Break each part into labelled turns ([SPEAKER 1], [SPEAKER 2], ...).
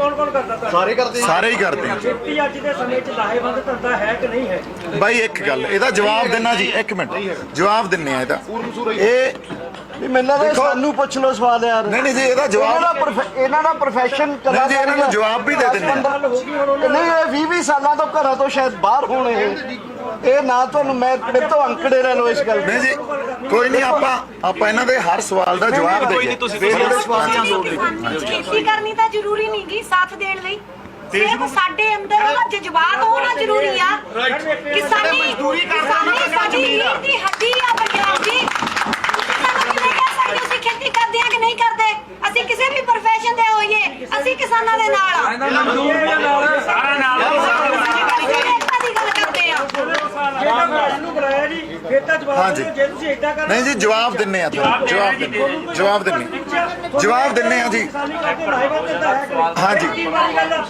[SPEAKER 1] ਕੌਣ ਕੌਣ ਕਰਦਾ ਤਾਂ
[SPEAKER 2] ਸਾਰੇ ਕਰਦੇ
[SPEAKER 3] ਸਾਰੇ ਹੀ ਕਰਦੇ ਆ
[SPEAKER 1] ਖੇਤੀ ਅੱਜ ਦੇ ਸਮੇਂ 'ਚ ਲਾਹੇਵੰਦ ਧੰਦਾ ਹੈ ਕਿ ਨਹੀਂ ਹੈ?
[SPEAKER 3] ਬਾਈ ਇੱਕ ਗੱਲ ਇਹਦਾ ਜਵਾਬ ਦਿੰਨਾ ਜੀ ਇੱਕ ਮਿੰਟ। ਜਵਾਬ ਦਿੰਨੇ ਆ ਇਹਦਾ। ਇਹ
[SPEAKER 2] ਵੀ ਮੈਨੂੰ ਲੱਗਦਾ ਸਾਨੂੰ ਪੁੱਛ ਲਓ ਸਵਾਲ ਯਾਰ।
[SPEAKER 3] ਨਹੀਂ ਨਹੀਂ ਜੀ ਇਹਦਾ
[SPEAKER 2] ਇਹਨਾਂ
[SPEAKER 3] ਜਵਾਬ
[SPEAKER 2] ਦਾ ਪ੍ਰੋਫੈ- ਇਹਨਾਂ ਦਾ ਪ੍ਰੋਫੈਸ਼ਨ
[SPEAKER 3] ਨਹੀਂ ਜੀ, ਇਹਨਾਂ ਨੂੰ ਜਵਾਬ ਵੀ ਦੇ ਦਿੰਦੇ ਆ।
[SPEAKER 1] ਗੱਲ ਹੋ ਗਈ ਹੁਣ ਉਹਨੇ
[SPEAKER 2] ਨਹੀਂ ਇਹ 20 20 ਸਾਲਾਂ ਤੋਂ ਘਰਾਂ ਤੋਂ ਸ਼ਾਇਦ ਬਾਹਰ ਹੋਣ ਇਹ ਇਹ ਨਾ ਤੁਹਾਨੂੰ ਮੈਂ ਮੇਰੇ ਤੋਂ ਅੰਕੜੇ ਲੈ ਲਓ ਇਸ ਗੱਲ ਦੇ।
[SPEAKER 3] ਨਹੀਂ ਜੀ ਕੋਈ ਨਹੀਂ ਆਪਾਂ ਆਪਾਂ ਇਹਨਾਂ ਦੇ ਹਰ ਸਵਾਲ ਦਾ ਜਵਾਬ ਦੇਈਏ।
[SPEAKER 4] ਖੇਤੀ ਕਰਨੀ ਤਾਂ ਜ਼ਰੂਰੀ ਨਹੀਂ ਗੀ ਸਾਥ ਦੇਣ ਲਈ। ਸਿਰਫ ਸਾਡੇ ਅੰਦਰ ਉਹਦਾ ਜਜ਼ਬਾਤ ਹੋਣਾ ਜ਼ਰੂਰੀ ਆ। ਕਿਸਾਨੀ ਕਿਸਾਨੀ ਸਾਡੀ ਰੀੜ ਦੀ ਹੱਡੀ ਆ ਪੰਜਾਬ ਦੀ। ਅਸੀਂ ਖੇਤੀ ਕਰਦੇ ਆ ਕਿ ਨਹੀਂ ਕਰਦੇ? ਅਸੀਂ ਕਿਸੇ ਵੀ profession ਦੇ ਹੋਈਏ ਅਸੀਂ ਕਿਸਾਨਾਂ ਦੇ ਨਾਲ ਆ। ਅਸੀਂ ਏਕਤਾ ਦੀ ਗੱਲ ਕਰਦੇ ਆ
[SPEAKER 1] ਜਿਹੜਾ ਮੈਡਮ ਨੂੰ ਬੁਲਾਇਆ ਜੀ ਫਿਰ ਤਾਂ ਜਵਾਬ
[SPEAKER 3] ਹਾਂਜੀ।
[SPEAKER 1] ਦਿਓ, ਜੇ ਤੁਸੀਂ ਏਦਾਂ ਕਰਨਾ
[SPEAKER 3] ਨਹੀਂ ਜੀ ਜਵਾਬ ਦਿੰਨੇ ਆ ਤੁਹਾਨੂੰ ਜਵਾਬ ਦਿੰਨੇ ਜਵਾਬ ਦਿੰਨੇ ਜਵਾਬ ਦਿੰਨੇ ਆ ਜੀ
[SPEAKER 1] ਕਿਸਾਨੀ ਕਰਦੇ ਲਾਹੇਵੰਦ ਹੈ ਕਿ ਨਹੀਂ
[SPEAKER 3] ਹਾਂਜੀ।
[SPEAKER 1] ਕੀ ਵਾਲੀ ਗੱਲ ਆ?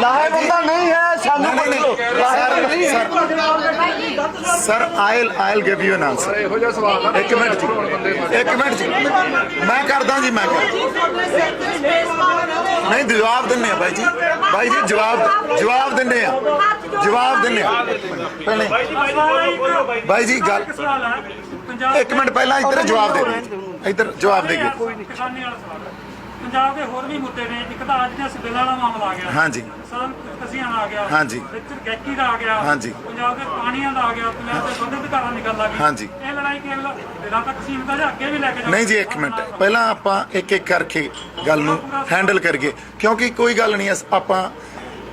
[SPEAKER 2] ਲਾਹੇਵੰਦਾ ਨਹੀਂ ਹੈ ਸਾਨੂੰ
[SPEAKER 3] ਨਹੀਂ,
[SPEAKER 2] ਹੈ
[SPEAKER 3] sir sir I'll I'll give you an answer
[SPEAKER 5] ਇਹੋ ਜਿਹਾ ਸਵਾਲ ਆ
[SPEAKER 3] ਇੱਕ ਮਿੰਟ ਜੀ ਇੱਕ ਮਿੰਟ ਜੀ ਮੈਂ ਕਰਦਾ ਜੀ ਮੈਂ ਕਰਦਾ ਨਹੀਂ ਜਵਾਬ ਦਿੰਨੇ ਆ ਬਾਈ ਜੀ ਬਾਈ ਜੀ ਜਵਾਬ ਜਵਾਬ ਦਿੰਨੇ ਆ ਜਵਾਬ ਦਿੰਨੇ ਆ ਪਹਿਲੇ ਬਾਈ ਜੀ ਗੱਲ ਇੱਕ ਮਿੰਟ ਪਹਿਲਾਂ ਇੱਧਰ ਜਵਾਬ ਦੇ। ਇੱਧਰ ਜਵਾਬ ਦੇ ਦਿਓ।
[SPEAKER 6] ਕਿਸਾਨੀ ਵਾਲਾ ਸਵਾਲ ਹੈ। ਪੰਜਾਬ ਦੇ ਹੋਰ ਵੀ ਮੁੱਦੇ ਨੇ ਇੱਕ ਤਾਂ ਅੱਜ ਦਾ ਸਿਵਲ ਵਾਲਾ ਮਾਮਲਾ ਆ ਗਿਆ
[SPEAKER 3] ਹਾਂਜੀ।
[SPEAKER 6] ਕਸੀਆਂ ਦਾ ਆ ਗਿਆ
[SPEAKER 3] ਹਾਂਜੀ।
[SPEAKER 6] ਵਿੱਚ ਗੈਕੀ ਦਾ ਆ ਗਿਆ
[SPEAKER 3] ਹਾਂਜੀ।
[SPEAKER 6] ਪੰਜਾਬ ਦੇ ਪਾਣੀਆਂ ਦਾ ਆ ਗਿਆ ਪੰਜਾਬ ਦੇ ਬੰਦੇ ਅਧਿਕਾਰਾਂ ਦੀ ਗੱਲ ਆ ਗਈ
[SPEAKER 3] ਹਾਂਜੀ।
[SPEAKER 6] ਇਹ ਲੜਾਈ ਕੇਵਲ ਦਿਲਾਂ ਤੱਕ ਸੀਮਤ ਜਾਂ ਅੱਗੇ ਵੀ ਲੈ ਕੇ ਜਾਣਾ
[SPEAKER 3] ਨਹੀਂ ਜੀ ਇੱਕ ਮਿੰਟ ਪਹਿਲਾਂ ਆਪਾਂ ਇੱਕ ਇੱਕ ਕਰਕੇ ਗੱਲ ਨੂੰ ਹੈਂਡਲ ਕਰੀਏ ਕਿਉਂਕਿ ਕੋਈ ਗੱਲ ਨਹੀਂ ਅਸ- ਆਪਾਂ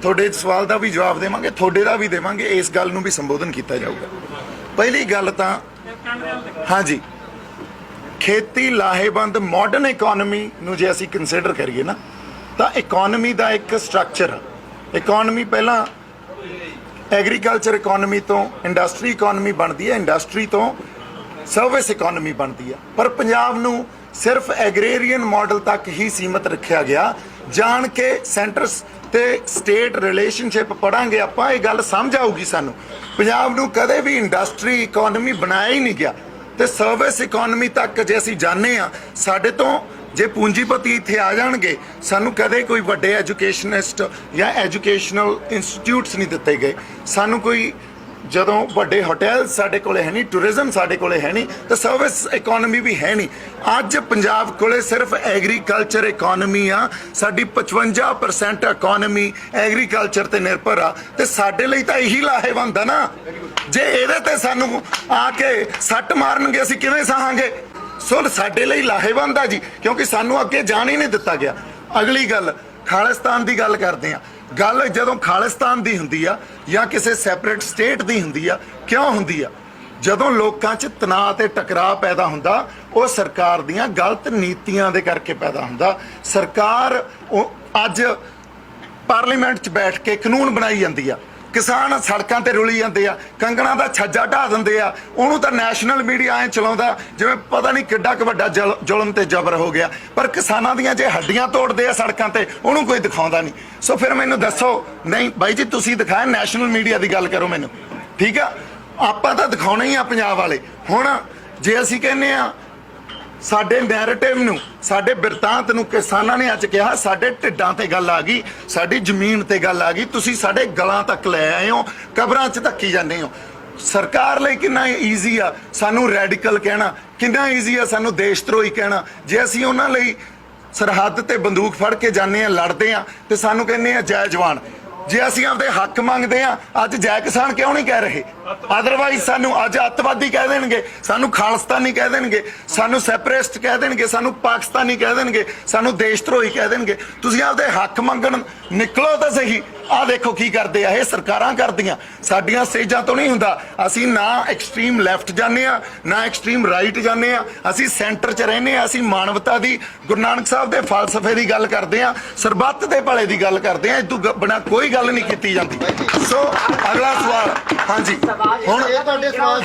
[SPEAKER 3] ਤੁਹਾਡੇ ਸਵਾਲ ਦਾ ਵੀ ਜਵਾਬ ਦੇਵਾਂਗੇ ਤੁਹਾਡੇ ਦਾ ਵੀ ਦੇਵਾਂਗੇ ਇਸ ਗੱਲ ਨੂੰ ਵੀ ਸੰਬੋਧਨ ਕੀਤਾ ਜਾਊਗਾ ਪਹਿਲੀ ਗੱਲ ਤਾਂ ਹਾਂਜੀ। ਖੇਤੀ ਲਾਹੇਵੰਦ ਮਾਡਰਨ ਇਕਨੋਮੀ ਨੂੰ ਜੇ ਅਸੀਂ ਕੰਸੀਡਰ ਕਰੀਏ ਨਾ, ਤਾਂ ਇਕਨੋਮੀ ਦਾ ਇੱਕ ਸਟਰਕਚਰ ਆ। ਇਕਨੋਮੀ ਪਹਿਲਾਂ ਐਗਰੀਕਲਚਰ ਇਕਨੋਮੀ ਤੋਂ ਇੰਡਸਟਰੀ ਇਕਨੋਮੀ ਬਣਦੀ ਹੈ ਇੰਡਸਟਰੀ ਤੋਂ ਸਰਵਿਸ ਇਕਨੋਮੀ ਬਣਦੀ ਆ ਪਰ ਪੰਜਾਬ ਨੂੰ ਸਿਰਫ ਐਗਰੇਰੀਅਨ ਮਾਡਲ ਤੱਕ ਹੀ ਸੀਮਤ ਰੱਖਿਆ ਗਿਆ। ਜਾਣ ਕੇ ਸੈਂਟਰਸ ਤੇ ਸਟੇਟ ਰਿਲੇਸ਼ਨਸ਼ਿਪ ਪੜਾਂਗੇ, ਆਪਾਂ ਇਹ ਗੱਲ ਸਮਝ ਆਊਗੀ ਸਾਨੂੰ। ਪੰਜਾਬ ਨੂੰ ਕਦੇ ਵੀ ਇੰਡਸਟਰੀ ਇਕਨੋਮੀ ਬਣਾਇਆ ਹੀ ਨਹੀਂ ਗਿਆ। ਤੇ ਸਰਵਿਸ ਇਕਨੋਮੀ ਤੱਕ ਜੇ ਅਸੀਂ ਜਾਣੇ ਆ ਸਾਡੇ ਤੋਂ ਜੇ ਪੂੰਜੀਪਤੀ ਇੱਥੇ ਆ ਜਾਣਗੇ, ਸਾਨੂੰ ਕਦੇ ਕੋਈ ਵੱਡੇ ਐਜੂਕੇਸ਼ਨਿਸਟ ਜਾਂ ਐਜੂਕੇਸ਼ਨਲ ਇੰਸਟੀਚਿਊਟਸ ਨਹੀਂ ਦਿੱਤੇ ਗਏ। ਸਾਨੂੰ ਕੋਈ ਜਦੋਂ ਵੱਡੇ ਹੋਟਲ ਸਾਡੇ ਕੋਲੇ ਹੈ ਨਹੀਂ ਟੂਰਿਜ਼ਮ ਸਾਡੇ ਕੋਲੇ ਹੈ ਨਹੀਂ, ਤਾਂ ਸਰਵਿਸ ਇਕਨੋਮੀ ਵੀ ਹੈ ਨਹੀਂ। ਅੱਜ ਪੰਜਾਬ ਕੋਲੇ ਸਿਰਫ ਐਗਰੀਕਲਚਰ ਇਕਨੋਮੀ ਆ, ਸਾਡੀ 55% ਇਕਨੋਮੀ ਐਗਰੀਕਲਚਰ ਤੇ ਨਿਰਭਰ ਆ, ਤੇ ਸਾਡੇ ਲਈ ਤਾਂ ਇਹੀ ਲਾਹੇਵੰਦ ਆ ਨਾ। ਜੇ ਇਹਦੇ ਤੇ ਸਾਨੂੰ ਆ ਕੇ ਸੱਟ ਮਾਰਨਗੇ, ਅਸੀਂ ਕਿਵੇਂ ਸਾਹਾਂਗੇ? ਸੋ ਸਾਡੇ ਲਈ ਲਾਹੇਵੰਦ ਆ ਜੀ, ਕਿਉਂਕਿ ਸਾਨੂੰ ਅੱਗੇ ਜਾਣ ਹੀ ਨਹੀਂ ਦਿੱਤਾ ਗਿਆ। ਅਗਲੀ ਗੱਲ, ਖਾਲਿਸਤਾਨ ਦੀ ਗੱਲ ਕਰਦੇ ਆ। ਗੱਲ ਜਦੋਂ ਖਾਲਿਸਤਾਨ ਦੀ ਹੁੰਦੀ ਆ ਜਾਂ ਕਿਸੇ ਸੈਪਰੇਟ ਸਟੇਟ ਦੀ ਹੁੰਦੀ ਆ, ਕਿਉਂ ਹੁੰਦੀ ਆ? ਜਦੋਂ ਲੋਕਾਂ 'ਚ ਤਣਾਅ ਤੇ ਟਕਰਾਅ ਪੈਦਾ ਹੁੰਦਾ, ਉਹ ਸਰਕਾਰ ਦੀਆਂ ਗਲਤ ਨੀਤੀਆਂ ਦੇ ਕਰਕੇ ਪੈਦਾ ਹੁੰਦਾ। ਸਰਕਾਰ ਉਹ ਅੱਜ ਪਾਰਲੀਮੈਂਟ 'ਚ ਬੈਠ ਕੇ ਕਾਨੂੰਨ ਬਣਾਈ ਜਾਂਦੀ ਆ। ਕਿਸਾਨ ਸੜਕਾਂ ਤੇ ਰੁਲੀ ਜਾਂਦੇ ਆ, ਕੰਗਣਾ ਦਾ ਛੱਜਾ ਢਾ ਦਿੰਦੇ ਆ, ਉਹਨੂੰ ਤਾਂ ਨੈਸ਼ਨਲ ਮੀਡੀਆ ਐ ਚਲਾਉਂਦਾ, ਜਿਵੇਂ ਪਤਾ ਨਹੀਂ ਕਿੱਡਾ ਕੁ ਵੱਡਾ ਜ਼ੁਲ- ਜ਼ੁਲਮ ਤੇ ਜ਼ਬਰ ਹੋ ਗਿਆ। ਪਰ ਕਿਸਾਨਾਂ ਦੀਆਂ ਜੇ ਹੱਡੀਆਂ ਤੋੜਦੇ ਆ ਸੜਕਾਂ ਤੇ, ਉਹਨੂੰ ਕੋਈ ਦਿਖਾਉਂਦਾ ਨਹੀਂ। ਸੋ ਫਿਰ ਮੈਨੂੰ ਦੱਸੋ, ਨਹੀਂ, ਬਾਈ ਜੀ, ਤੁਸੀਂ ਦਿਖਾਇਆ ਨੈਸ਼ਨਲ ਮੀਡੀਆ ਦੀ ਗੱਲ ਕਰੋ ਮੈਨੂੰ। ਠੀਕ ਆ? ਆਪਾਂ ਤਾਂ ਦਿਖਾਉਣਾ ਹੀ ਆ ਪੰਜਾਬ ਵਾਲੇ। ਹੁਣ ਜੇ ਅਸੀਂ ਕਹਿੰਨੇ ਆ ਸਾਡੇ ਨੈਰੇਟਿਵ ਨੂੰ, ਸਾਡੇ ਬਿਰਤਾਂਤ ਨੂੰ ਕਿਸਾਨਾਂ ਨੇ ਅੱਜ ਕਿਹਾ, ਸਾਡੇ ਢਿੱਡਾਂ ਤੇ ਗੱਲ ਆ ਗਈ, ਸਾਡੀ ਜ਼ਮੀਨ ਤੇ ਗੱਲ ਆ ਗਈ, ਤੁਸੀਂ ਸਾਡੇ ਗਲਾਂ ਤੱਕ ਲੈ ਆਏ ਹੋ, ਕਬਰਾਂ 'ਚ ਧੱਕੀ ਜਾਂਦੇ ਹੋ। ਸਰਕਾਰ ਲਈ ਕਿੰਨਾ ਈਜ਼ੀ ਆ, ਸਾਨੂੰ ਰੈਡੀਕਲ ਕਹਿਣਾ, ਕਿੰਨਾ ਈਜ਼ੀ ਆ ਸਾਨੂੰ ਦੇਸ਼ ਧਰੋਹੀ ਕਹਿਣਾ। ਜੇ ਅਸੀਂ ਉਹਨਾਂ ਲਈ ਸਰਹੱਦ ਤੇ ਬੰਦੂਕ ਫੜ ਕੇ ਜਾਂਦੇ ਆ ਲੜਦੇ ਆ ਤੇ ਸਾਨੂੰ ਕਹਿੰਦੇ ਆ ਜੈ ਜਵਾਨ। ਜੇ ਅਸੀਂ ਆਪਦੇ ਹੱਕ ਮੰਗਦੇ ਆ ਅੱਜ ਜੈ ਕਿਸਾਨ ਕਿਉਂ ਨਹੀਂ ਕਹਿ ਰਹੇ? ਅਦਰਵਾਈਜ਼ ਸਾਨੂੰ ਅੱਜ ਅੱਤਵਾਦੀ ਕਹਿ ਦੇਣਗੇ, ਸਾਨੂੰ ਖਾਲਸਤਾਨੀ ਕਹਿ ਦੇਣਗੇ, ਸਾਨੂੰ ਸੈਪਰੇਸਟ ਕਹਿ ਦੇਣਗੇ, ਸਾਨੂੰ ਪਾਕਿਸਤਾਨੀ ਕਹਿ ਦੇਣਗੇ, ਸਾਨੂੰ ਦੇਸ਼ ਧਰੋਹੀ ਕਹਿ ਦੇਣਗੇ। ਤੁਸੀਂ ਆਪਦੇ ਹੱਕ ਮੰਗਣ, ਨਿਕਲੋ ਤਾਂ ਸਹੀ। ਆਹ ਦੇਖੋ ਕੀ ਕਰਦੇ ਆ ਇਹ ਸਰਕਾਰਾਂ ਕਰਦੀਆਂ। ਸਾਡੀਆਂ ਸਟੇਜਾਂ ਤੋਂ ਨਹੀਂ ਹੁੰਦਾ। ਅਸੀਂ ਨਾ ਐਕਸਟ੍ਰੀਮ ਲੈਫਟ ਜਾਂਦੇ ਆ ਨਾ ਐਕਸਟ੍ਰੀਮ ਰਾਈਟ ਜਾਂਦੇ ਆ। ਅਸੀਂ ਸੈਂਟਰ 'ਚ ਰਹਿੰਦੇ ਆ ਅਸੀਂ ਮਾਨਵਤਾ ਦੀ ਗੁਰੂ ਨਾਨਕ ਸਾਹਿਬ ਦੇ ਫਲਸਫੇ ਦੀ ਗੱਲ ਕਰਦੇ ਆ ਸਰਬੱਤ ਦੇ ਭਲੇ ਦੀ ਗੱਲ ਕਰਦੇ ਆ ਇਹ ਤੋਂ ਬਿਨਾ ਕੋਈ ਗੱਲ ਨਹੀਂ ਕੀਤੀ ਜਾਂਦੀ। ਸੋ ਅਗਲਾ ਸਵਾਲ ਹਾਂਜੀ। ਹੁਣ
[SPEAKER 2] ਇਹ ਤੁਹਾਡੇ ਸਵਾਲ